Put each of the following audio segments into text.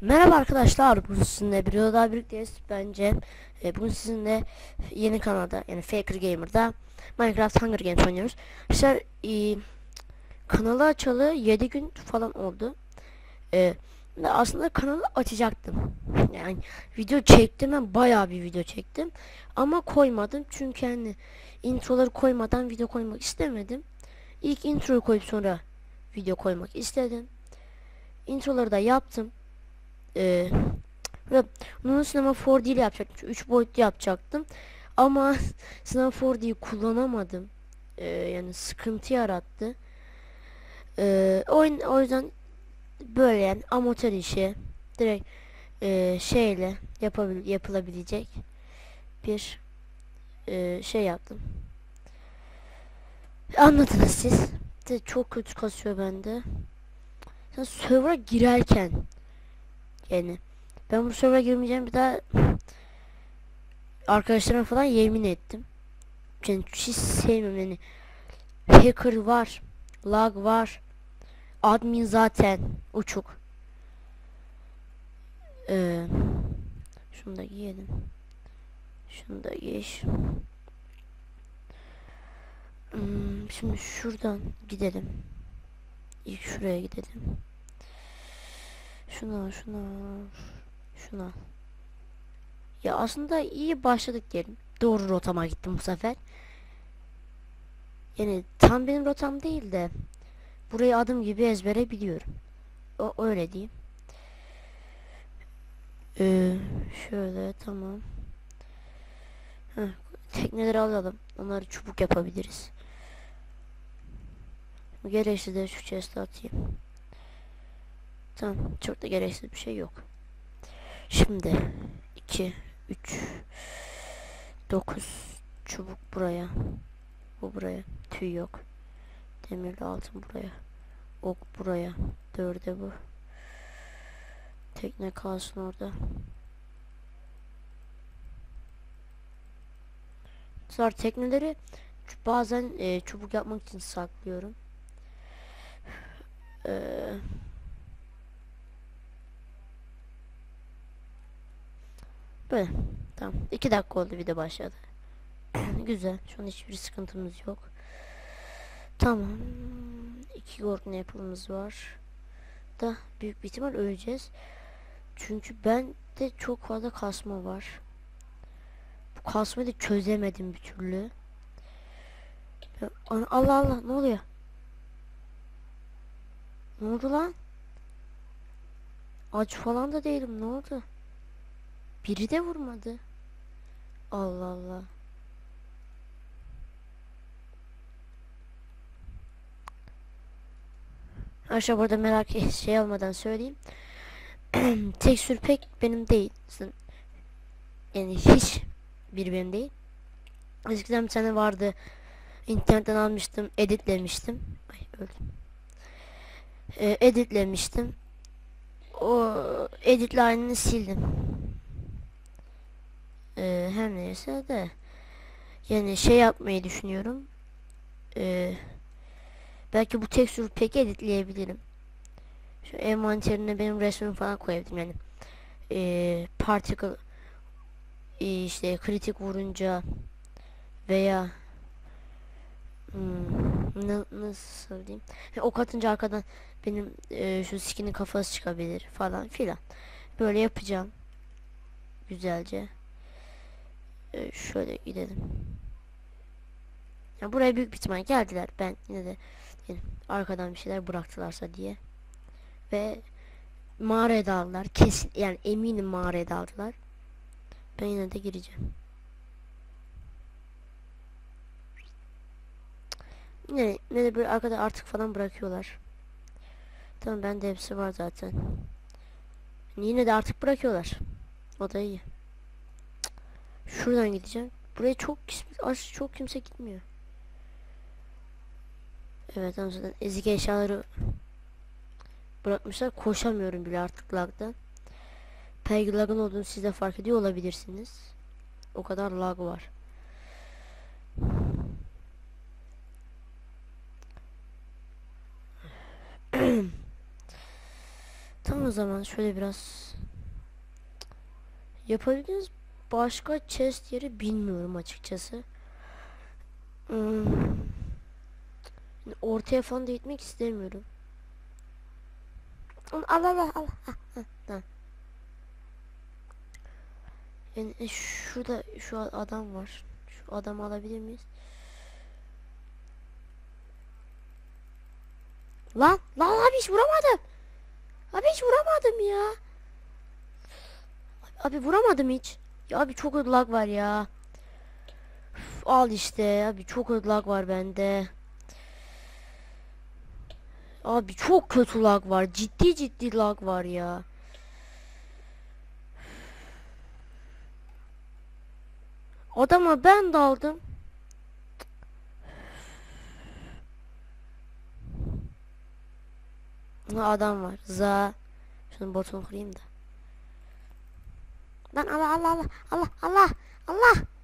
Merhaba arkadaşlar, bugün sizinle bir video daha birlikteyiz bence. E, bugün sizinle yeni kanalda yani Faker Gamer'da Minecraft Hunger Games oynuyoruz. İşte e, kanalı açalı 7 gün falan oldu. E, aslında kanalı açacaktım. Yani video çektim ben bayağı bir video çektim. Ama koymadım çünkü hani introları koymadan video koymak istemedim. İlk introyu koyup sonra video koymak istedim. Introları da yaptım. Ee, ve bunu sinema 4D ile yapacaktım. 3 boyutlu yapacaktım. Ama sinema 4D'yi kullanamadım. Ee, yani sıkıntı yarattı. Ee, oyun o yüzden böyle yani amatör işi direkt e, şeyle yapabil yapılabilecek bir e, şey yaptım. Anladınız siz. De çok kötü kasıyor bende. Sen server'a girerken yani ben bu server'a girmeyeceğim bir daha arkadaşlarıma falan yemin ettim. Yani hiç sevmiyorum yani. Hacker var. Lag var. Admin zaten uçuk. Ee, şunu da giyelim. Şunu da giy. Hmm, şimdi şuradan gidelim. İlk şuraya gidelim. Şuna şuna şuna. Ya aslında iyi başladık diyelim. Doğru rotama gittim bu sefer. Yani tam benim rotam değil de burayı adım gibi ezbere biliyorum. O öyle diyeyim. Ee, şöyle tamam. Heh, tekneleri alalım. Onları çubuk yapabiliriz. Gereksiz de şu chest'e atayım. Tamam çok da gereksiz bir şey yok. Şimdi 2 3 9 çubuk buraya. Bu buraya. Tüy yok. Demirli altın buraya. Ok buraya. Dörde bu. Tekne kalsın orada. Sonra tekneleri bazen e, çubuk yapmak için saklıyorum. Eee Böyle. Tamam. 2 dakika oldu video başladı. Güzel. Şu an hiçbir sıkıntımız yok. Tamam. İki Gordon Apple'ımız var. Da büyük bir ihtimal öleceğiz. Çünkü ben de çok fazla kasma var. Bu kasmayı da çözemedim bir türlü. Allah Allah ne oluyor? Ne oldu lan? Aç falan da değilim ne oldu? Biri de vurmadı. Allah Allah. Aşağı burada merak et- şey olmadan söyleyeyim. Tekstür pek benim değil. Yani hiç bir benim değil. Eskiden bir tane vardı. İnternetten almıştım, editlemiştim. Ay öldüm. Ee, editlemiştim. O editle halini sildim. Ee, her neyse de yani şey yapmayı düşünüyorum. Ee, belki bu tekstürü pek editleyebilirim. Şu envanterine benim resmimi falan koyabilirim yani. Ee, particle ee, işte kritik vurunca veya hmm, na- nasıl söyleyeyim Ha, ok arkadan benim e, şu skinin kafası çıkabilir falan filan böyle yapacağım güzelce ee, şöyle gidelim. Ya buraya büyük bir ihtimal geldiler. Ben yine de yani arkadan bir şeyler bıraktılarsa diye. Ve mağaraya daldılar. Kesin yani eminim mağaraya daldılar. Ben yine de gireceğim. Yine, yine de böyle arkada artık falan bırakıyorlar. Tamam bende hepsi var zaten. Yine de artık bırakıyorlar. O da iyi. Şuradan gideceğim. Buraya çok aç çok kimse gitmiyor. Evet zaten ezik eşyaları bırakmışlar. Koşamıyorum bile artık lagdan. Peggy lag'ın olduğunu siz de fark ediyor olabilirsiniz. O kadar lag var. Tamam o zaman şöyle biraz yapabildiğiniz başka chest yeri bilmiyorum açıkçası. Hmm. Ortaya falan da gitmek istemiyorum. Al al al al. Ha, ha, tamam. Yani e, şurada şu adam var. Şu adamı alabilir miyiz? Lan lan abi hiç vuramadım. Abi hiç vuramadım ya. Abi vuramadım hiç. Ya abi çok lag var ya. Üf, al işte abi çok lag var bende. Abi çok kötü lag var. Ciddi ciddi lag var ya. Adama ben daldım. Ha, adam var. Za. Şunun botunu kırayım da. Lan Allah Allah Allah Allah Allah Allah.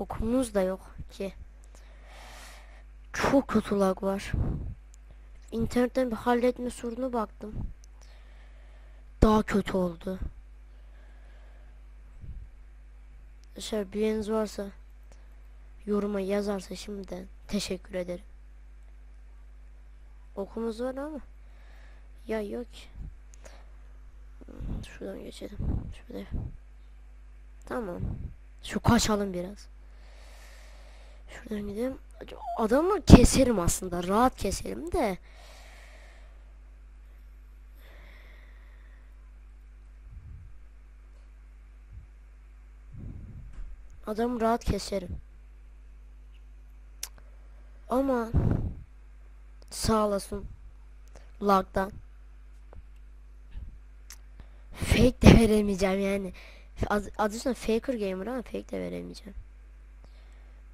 Okumuz da yok ki. Çok kötü lag var. İnternetten bir halletme sorunu baktım. Daha kötü oldu. Arkadaşlar biriniz varsa yoruma yazarsa şimdiden teşekkür ederim. Okumuz var ama ya yok. Şuradan geçelim. Şöyle. Tamam. Şu kaçalım biraz. Şuradan gidelim. Adamı keserim aslında. Rahat keserim de. Adamı rahat keserim. Ama sağ olasın lagdan. Fake de veremeyeceğim yani. Adı, adı üstüne faker gamer ama fake de veremeyeceğim.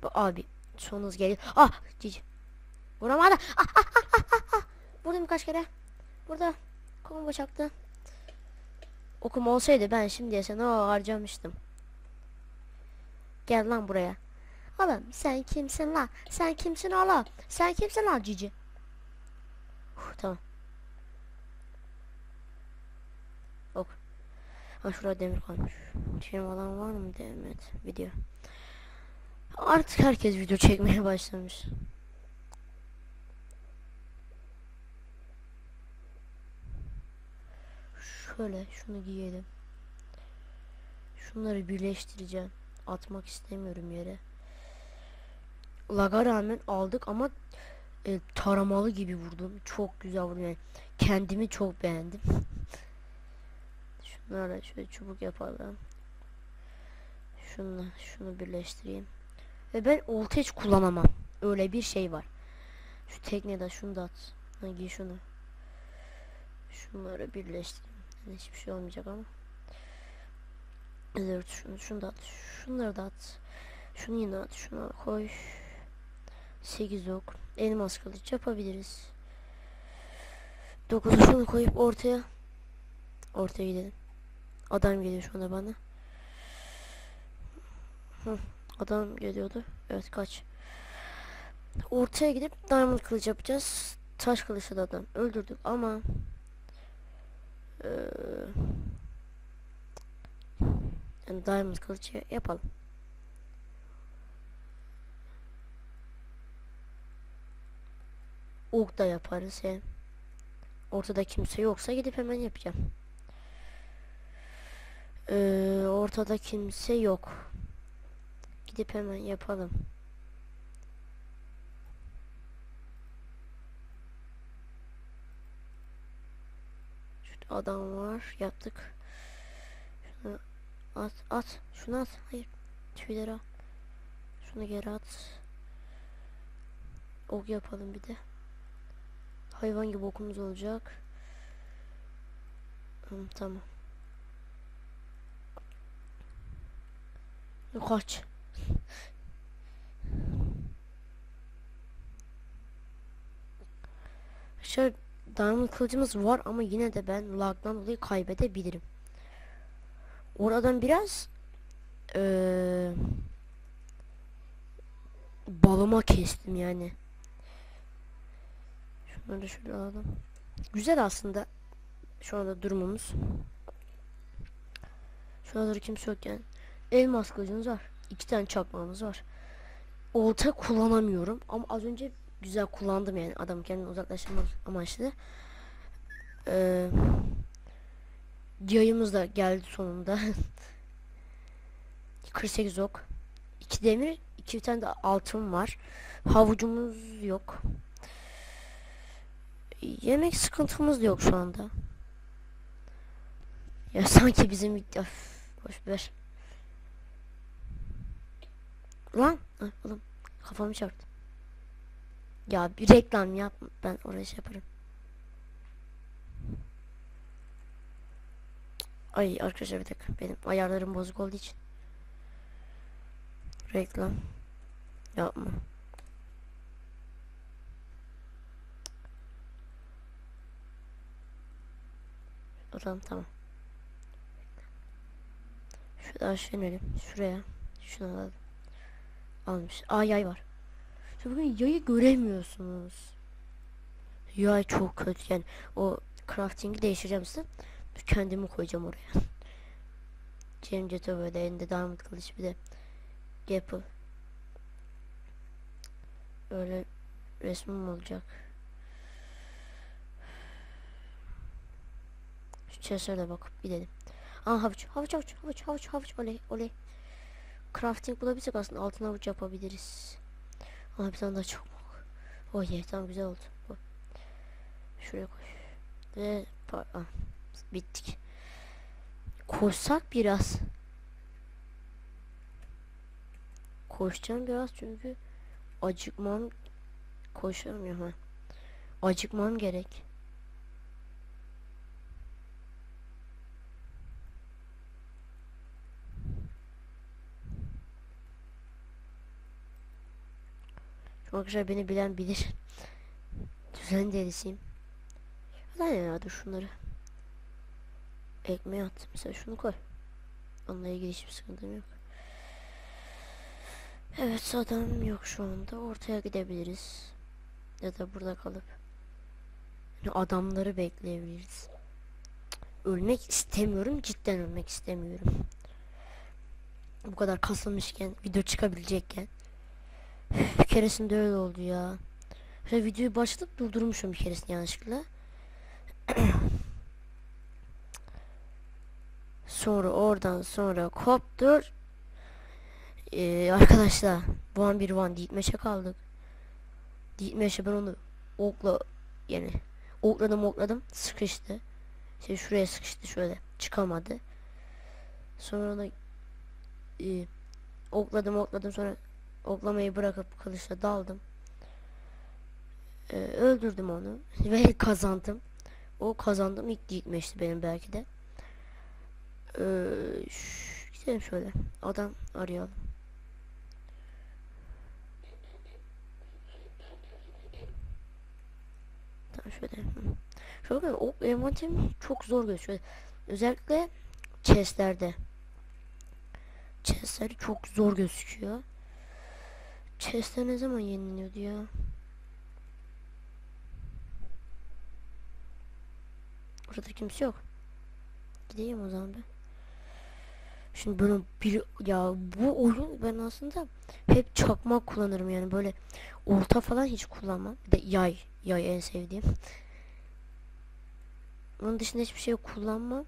Abi son hız geliyor. Ah cici. Vuramadı. Ah, ah, ah, ah, ah, ah. Vurdum kaç kere. Burada combo çaktı. Okum olsaydı ben şimdiye sen o harcamıştım. Gel lan buraya. Oğlum sen kimsin lan? Sen kimsin oğlum? Sen kimsin lan cici? Uf, tamam. Ok. Ha şurada demir kalmış. Şey olan var mı demet video. Artık herkes video çekmeye başlamış. Şöyle şunu giyelim. Şunları birleştireceğim. Atmak istemiyorum yere. Laga rağmen aldık ama e, taramalı gibi vurdum. Çok güzel vurdum yani. Kendimi çok beğendim. Şunlarla şöyle çubuk yapalım. Şunla şunu birleştireyim. Ve ben olta hiç kullanamam. Öyle bir şey var. Şu teknede şunu da at. Ha, şunu. Şunları birleştireyim. Yani hiçbir şey olmayacak ama. Evet şunu, şunu da at. Şunları da at. Şunu yine at. Şuna koy. 8 ok. Elmas kılıç yapabiliriz. 9'u şunu koyup ortaya. Ortaya gidelim. Adam geliyor şu anda bana. Hı, adam geliyordu. Evet kaç. Ortaya gidip diamond kılıç yapacağız. Taş kılıçla da adam öldürdük ama eee yani diamond kılıç yapalım. Ok da yaparız hem. Ortada kimse yoksa gidip hemen yapacağım. Ee, ortada kimse yok. Gidip hemen yapalım. Şurada adam var. Yaptık. Şunu at at. Şunu at. Hayır. Tüyleri al. Şunu geri at. Ok yapalım bir de. Hayvan gibi okumuz olacak. Hı, tamam. Kaç. Arkadaşlar diamond kılıcımız var ama yine de ben lagdan dolayı kaybedebilirim. Oradan biraz ee, balıma kestim yani. Şunları da şöyle alalım. Güzel aslında şu anda durumumuz. Şu anda kimse yokken elmas kılıcımız var. İki tane çakmağımız var. Olta kullanamıyorum ama az önce güzel kullandım yani adam kendini uzaklaştırmak amaçlı. Ee, yayımız da geldi sonunda. 48 ok. 2 demir, 2 tane de altın var. Havucumuz yok. Yemek sıkıntımız da yok şu anda. Ya sanki bizim Öf, boş ver. Lan oğlum kafamı çarptı. Ya bir reklam yap ben oraya şey yaparım. Ay arkadaşlar bir dakika benim ayarlarım bozuk olduğu için. Reklam yapma. Tamam tamam. Şurada aşağı inelim. Şuraya. Şunu alalım. Almış. Aa yay var. Şu bugün yayı göremiyorsunuz. Yay çok kötü yani. O crafting'i değiştireceğim size. Kendimi koyacağım oraya. Cem Ceto böyle elinde diamond kılıç bir de Gapple. Öyle resmim olacak. Şu chest'e bakıp gidelim. Aa havuç, havuç, havuç, havuç, havuç, havuç, oley, oley. Crafting bulabilirsek aslında altın havuç yapabiliriz. Aa bir tane daha çok Oh yeah, tamam güzel oldu. Bu. Şuraya koy. Ve pa- ah, bittik. Koşsak biraz. Koşacağım biraz çünkü acıkmam koşamıyorum. Acıkmam gerek. Şu arkadaşlar beni bilen bilir. Düzen delisiyim. Neden ya dur şunları. Ekmeğe at. Mesela şunu koy. Onunla ilgili hiçbir sıkıntım yok. Evet adam yok şu anda. Ortaya gidebiliriz. Ya da burada kalıp yani adamları bekleyebiliriz. Ölmek istemiyorum. Cidden ölmek istemiyorum. Bu kadar kasılmışken, video çıkabilecekken. Bir keresinde öyle oldu ya. Şöyle videoyu başlatıp durdurmuşum bir keresinde yanlışlıkla. sonra oradan sonra koptur. Ee, arkadaşlar an bir van Dietmeş'e kaldık. Dietmeş'e ben onu okla yani okladım okladım sıkıştı. Şey şuraya sıkıştı şöyle çıkamadı. Sonra ona e, okladım okladım sonra oklamayı bırakıp kılıçla daldım. Ee, öldürdüm onu ve kazandım. O kazandım ilk gitmişti benim belki de. Ee, gidelim şöyle. Adam arayalım. Tamam şöyle. Şöyle o envanterim çok zor gözüküyor. Özellikle chestlerde. Chestler çok zor gözüküyor. Chestler ne zaman yeniliyordu ya? Burada kimse yok. Gideyim o zaman ben. Şimdi böyle bir ya bu oyun ben aslında hep çakmak kullanırım yani böyle orta falan hiç kullanmam. Bir de yay, yay en sevdiğim. Onun dışında hiçbir şey kullanmam.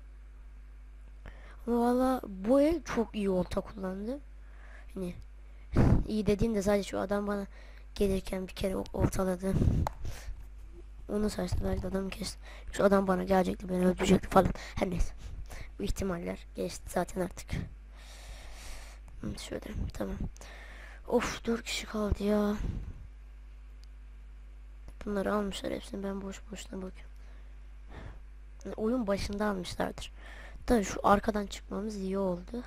Valla bu el çok iyi olta kullandı. Hani iyi dediğimde sadece şu adam bana gelirken bir kere ortaladı. Onu sayesinde belki adamı kesti. Şu adam bana gelecekti beni öldürecekti falan. Her neyse. Bu ihtimaller geçti zaten artık. Şöyle tamam. Of dört kişi kaldı ya. Bunları almışlar hepsini ben boş boşuna bakıyorum. Yani oyun başında almışlardır. Da şu arkadan çıkmamız iyi oldu.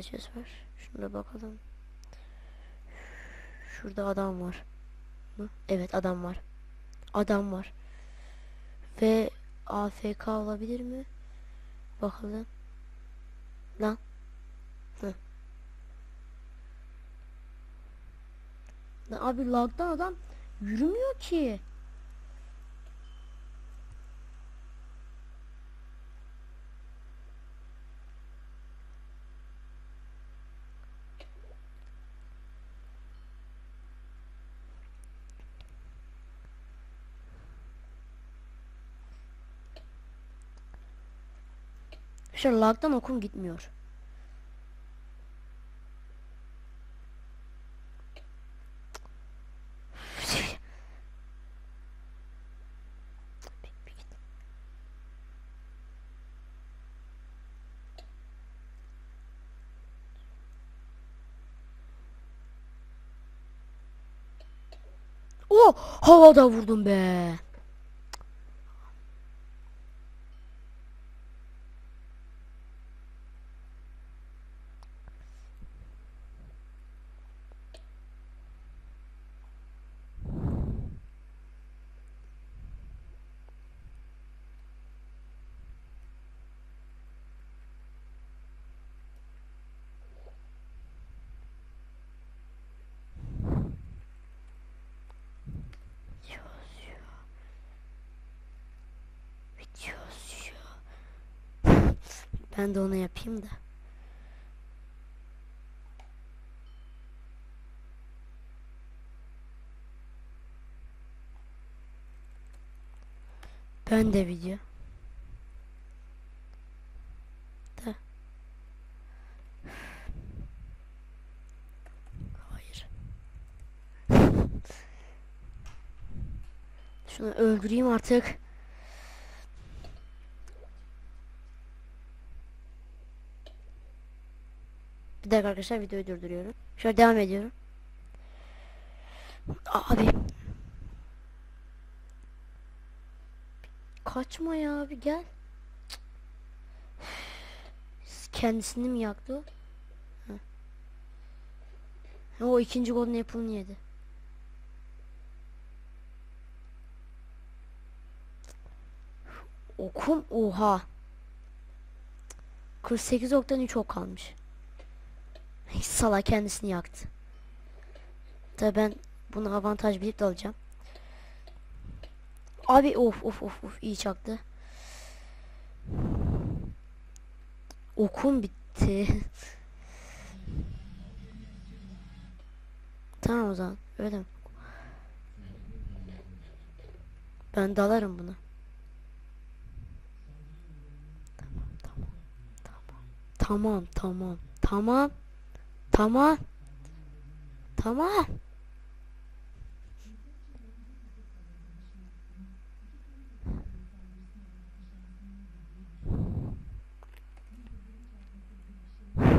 Chest var. Şuna bakalım. Şurada adam var. mı? Evet adam var. Adam var. Ve AFK olabilir mi? Bakalım. Lan. Hı. Abi lagdan adam yürümüyor ki. Şu lagdan okum gitmiyor. Oh havada vurdum be. Ben de onu yapayım da. Ben de video. Da. Hayır. Şunu öldüreyim artık. Dakika arkadaşlar videoyu durduruyorum. Şöyle devam ediyorum. Abi. Kaçma ya bir gel. Kendisini mi yaktı o? İkinci golden apple'ını yedi. Okum oha. 48 oktan 3 ok kalmış. Sala kendisini yaktı. Tabi ben bunu avantaj bilip de alacağım. Abi of of of of iyi çaktı. Okum bitti. tamam o zaman öyle mi? Ben dalarım buna. Tamam tamam tamam tamam tamam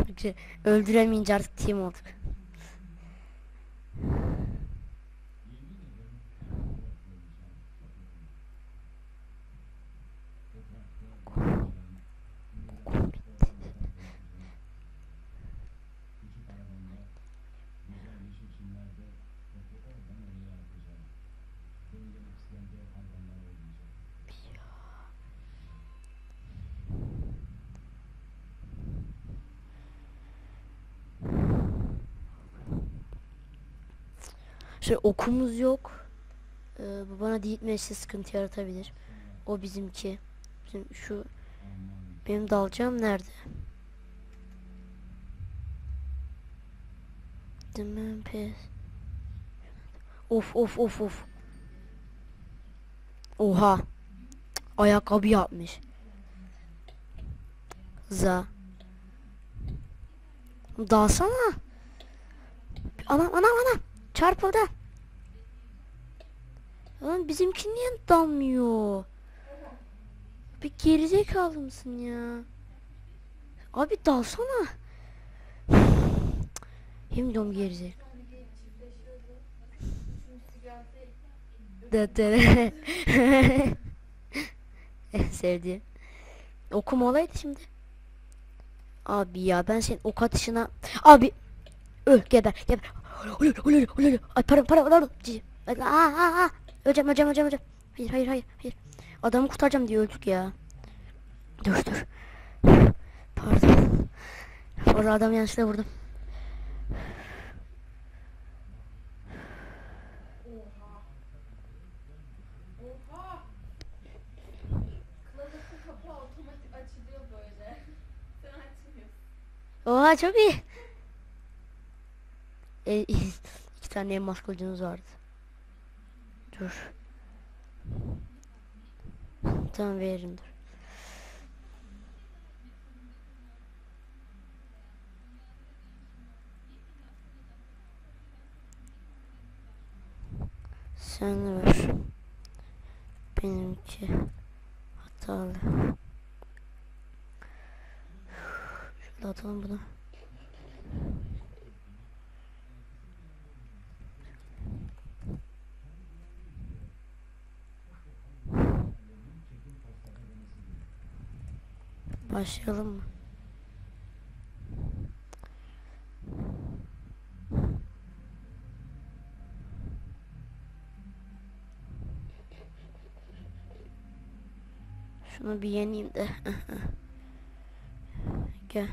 Güzel. Öldüremeyince artık team olduk. Şey okumuz yok. Ee, bu bana diğitmesi sıkıntı yaratabilir. O bizimki. Bizim şu benim dalacağım nerede? Demem pes. Of of of of. Oha. Ayakkabı yapmış. Za. Dalsana. Anam anam anam. Çarpıldı. Lan bizimki niye dalmıyor? Bir gerizekalı mısın ya? Abi dalsana. Hem diyorum gerizekalı. Dıtırı. En sevdiğim. Okuma olaydı şimdi. Abi ya ben senin ok atışına... Abi. Öl geber geber. Ölür ölür ölür. Ay para para para. Aa, aa, aa. Öleceğim öleceğim öleceğim öleceğim. Hayır hayır hayır hayır. Adamı kurtaracağım diye öldük ya. Dur dur. Pardon. Orada adam yanlışlıkla vurdum. Oha çok iyi. E, iki tane elmas kılıcınız vardı. Dur. Tamam veririm dur. Sen ver. Benimki hatalı. Şöyle atalım bunu. Başlayalım mı? Şunu bir yeneyim de. Gel.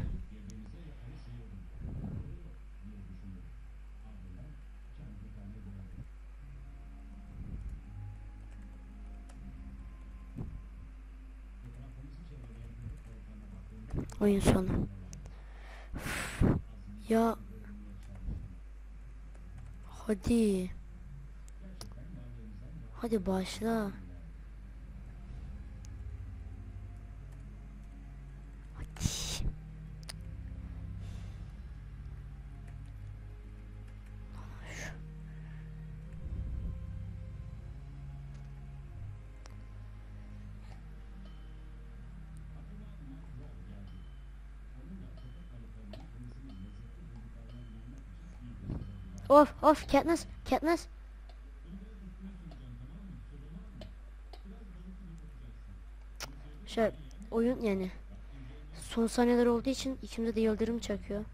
Oyun sonu. Üf, Ya. Hadi. Hadi başla. Of of Katniss Katniss Şey oyun yani son saniyeler olduğu için içimde de yıldırım çakıyor.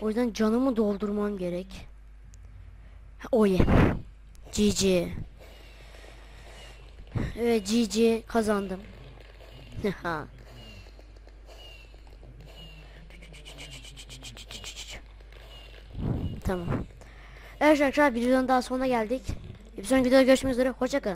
O yüzden canımı doldurmam gerek. Oye. GG. Evet GG kazandım. Tamam. Evet arkadaşlar videonun daha sonuna geldik. Bir sonraki videoda görüşmek üzere. Hoşçakalın.